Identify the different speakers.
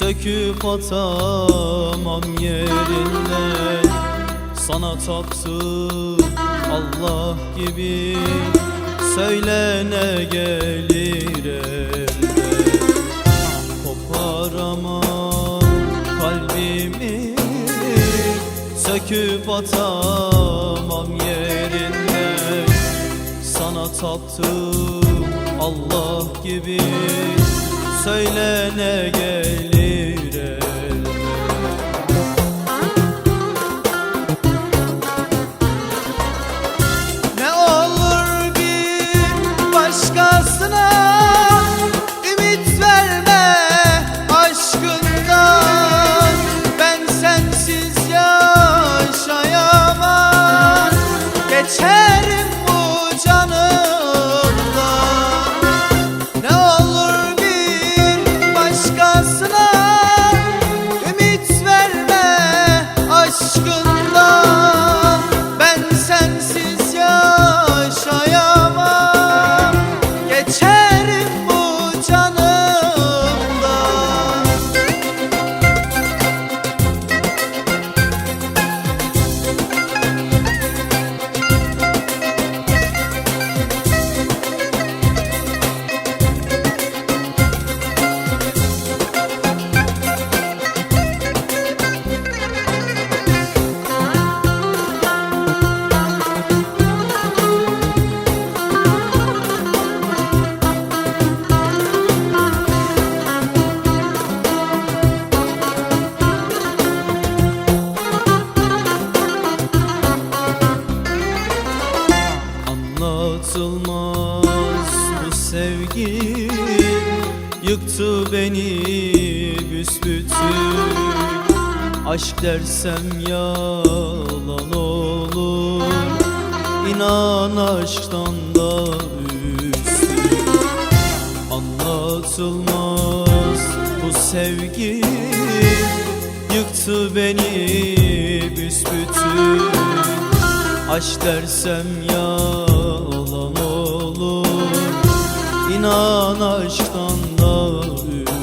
Speaker 1: Söküp atamam yerinden Sana taptım Allah gibi. Söyle ne gelir elden Koparamam kalbimi. Söküp atamam yerinden Sana taptım Allah gibi. Söyle ne gelir আছে Anlatılmaz bu sevgi Yıktı beni büsbütün. Aşk dersem yalan olur İnan aşktan da üstün. Anlatılmaz bu sevgi Yıktı beni büsbütün. Aşk dersem yalan inan aşktan da büyük